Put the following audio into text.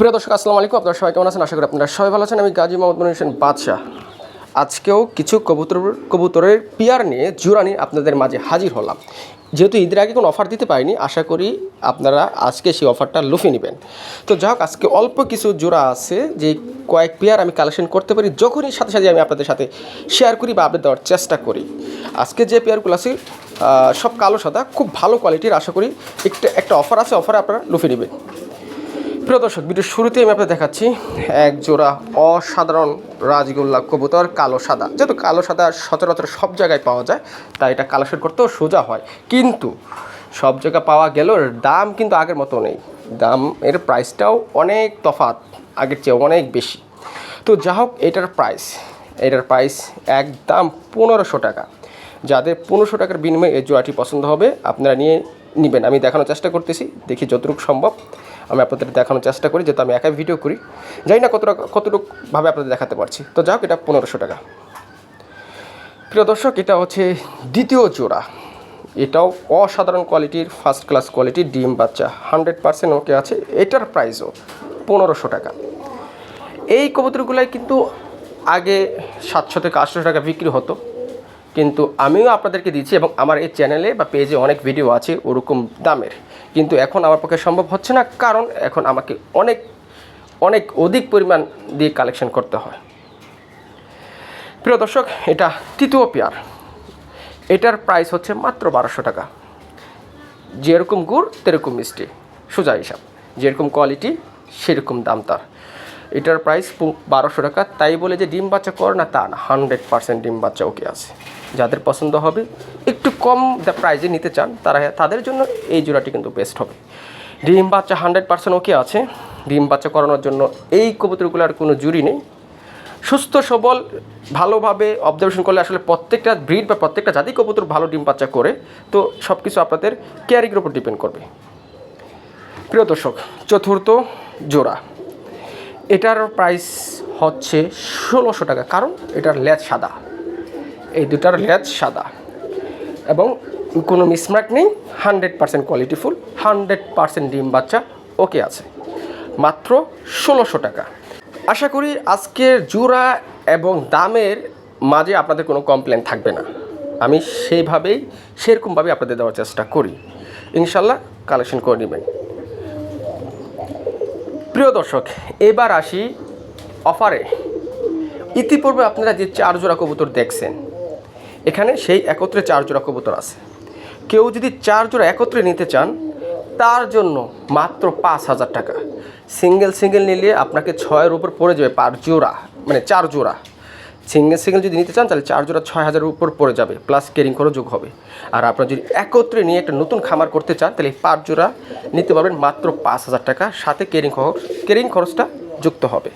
প্রিয় দর্শক, আসসালামু আলাইকুম। আপনারা সবাই কেমন আছেন? আশা করি আপনারা সবাই ভালো আছেন। আমি গাজী মোহাম্মদ মনির হোসেন বাদশাহ। আজকেও কিছু কবুতর, কবুতরের পিয়ার নিয়ে জোড়া নিয়ে আপনাদের মাঝে হাজির হলাম। যেহেতু ঈদের আগে কোনো অফার দিতে পারিনি, আশা করি আপনারা আজকে সেই অফারটা লুফে নেবেন। তো যাই হোক, আজকে অল্প কিছু জোড়া আছে, যে কয়েক পেয়ার আমি কালেকশন করতে পারি, যখনই সাথে সাথে আমি আপনাদের সাথে শেয়ার করি বা আপডেট দেওয়ার চেষ্টা করি। আজকে যে পেয়ারগুলো আছে সব কালো সাদা, খুব ভালো কোয়ালিটির আশা করি একটা একটা অফার আছে অফারে আপনারা লুফে নেবেন। প্রিয় দর্শক ভিডিওর শুরুতেই আমি আপনাদের দেখাচ্ছি এক জোড়া অসাধারণ রাজগোল্লা কবুতর, কালো সাদা। যেহেতু কালো সাদা সচরাচর সব জায়গায় পাওয়া যায়, তাই এটা কালো কালেকশন করতেও সোজা হয়। কিন্তু সব জায়গায় পাওয়া গেলেও দাম কিন্তু আগের মতো নেই। দাম, এর প্রাইসটাও অনেক তফাৎ, আগের চেয়ে অনেক বেশি। তো যা হোক, এটার প্রাইস এটার প্রাইস একদম পনেরোশো টাকা। যাদের পনেরোশো টাকার বিনিময়ে এই জোড়াটি পছন্দ হবে, আপনারা নিয়ে নেবেন। আমি দেখানোর চেষ্টা করতেছি, দেখি যতটুকু সম্ভব। আমি আপনাদের দেখানোর চেষ্টা করি যেহেতু আমি একাই ভিডিও করি। জানি না কতটা, কতটুকুভাবে আপনাদের দেখাতে পারছি। তো যাই হোক, এটা পনেরোশো টাকা। প্রিয় দর্শক, এটা হচ্ছে দ্বিতীয় জোড়া। এটাও অসাধারণ কোয়ালিটির ফার্স্ট ক্লাস কোয়ালিটির ডিম বাচ্চা। হান্ড্রেড পার্সেন্ট ওকে আছে। এটার প্রাইসও পনেরোশো টাকা। এই কবুতরগুলাই কিন্তু আগে সাতশো থেকে আটশো টাকা বিক্রি হতো। কিন্তু আমিও আপনাদেরকে দিচ্ছি এবং আমার এই চ্যানেলে বা পেজে অনেক ভিডিও আছে ওরকম দামের। কিন্তু এখন আমার পক্ষে সম্ভব হচ্ছে না, কারণ এখন আমাকে অনেক অনেক অধিক পরিমাণ দিয়ে কালেকশন করতে হয়। প্রিয় দর্শক, এটা তৃতীয় পেয়ার। এটার প্রাইস হচ্ছে মাত্র বারোশো টাকা। যেরকম গুড়, তেরকম মিষ্টি। সোজা হিসাব। যেরকম কোয়ালিটি সেরকম দাম তার। এটার প্রাইস বারোশো টাকা। তাই বলে যে ডিম বাচ্চা করে না তা না হান্ড্রেড পার্সেন্ট ডিম বাচ্চা ওকে আছে। যাদের পছন্দ হবে, একটু কম প্রাইজে নিতে চান, তারা তাদের জন্য এই জোড়াটি কিন্তু বেস্ট হবে। ডিম বাচ্চা হান্ড্রেড পার্সেন্ট ওকে আছে। ডিম বাচ্চা করানোর জন্য এই কবুতরগুলোর কোনো জুরি নেই। সুস্থ, সবল, ভালোভাবে অবজারভেশন করলে আসলে প্রত্যেকটা ব্রিড বা প্রত্যেকটা জাতি কবুতর ভালো ডিম বাচ্চা করে। তো সব কিছু আপনাদের কেয়ারিংয়ের উপর ডিপেন্ড করবে। প্রিয় দর্শক, চতুর্থ জোড়া। এটার প্রাইস হচ্ছে ষোলোশো টাকা। কারণ এটার লেজ সাদা। এই দুটার লেজ সাদা। এবং কোনো মিসমার্ক নেই, hundred percent qualityful hundred percent ডিম বাচ্চা, ওকে আছে। মাত্র ষোলোশো টাকা। আশা করি আজকের জোড়া এবং দামের মাঝে আপনাদের কোনো কমপ্লেন থাকবে না। আমি সেইভাবেই সেরকমভাবে আপনাদের দেওয়ার চেষ্টা করি। ইনশাল্লাহ কালেকশন করে নেবেন। প্রিয় দর্শক, এবার আসি অফারে। ইতিপূর্বে আপনারা যে চার জোড়া কবুতর দেখছেন এখানে সেই একত্রে চার জোড়া কবুতর আছে। কেউ যদি চার জোড়া একত্রে নিতে চান, তার জন্য মাত্র পাঁচ হাজার টাকা। সিঙ্গেল সিঙ্গেল নিলে আপনাকে ছয়ের উপর পড়ে যাবে পার জোড়া মানে চার জোড়া। সিঙ্গেল সিঙ্গেল যদি নিতে চান, তাহলে চার জোড়া ছয় হাজারের উপর পড়ে যাবে প্লাস কেরিং খরচ যোগ হবে। আর আপনার যদি একত্রে নিয়ে একটা নতুন খামার করতে চান, তাহলে পাঁচ জোড়া নিতে পারবেন মাত্র পাঁচ হাজার টাকা। সাথে কেরিং খরচ কেরিং খরচটা যুক্ত হবে।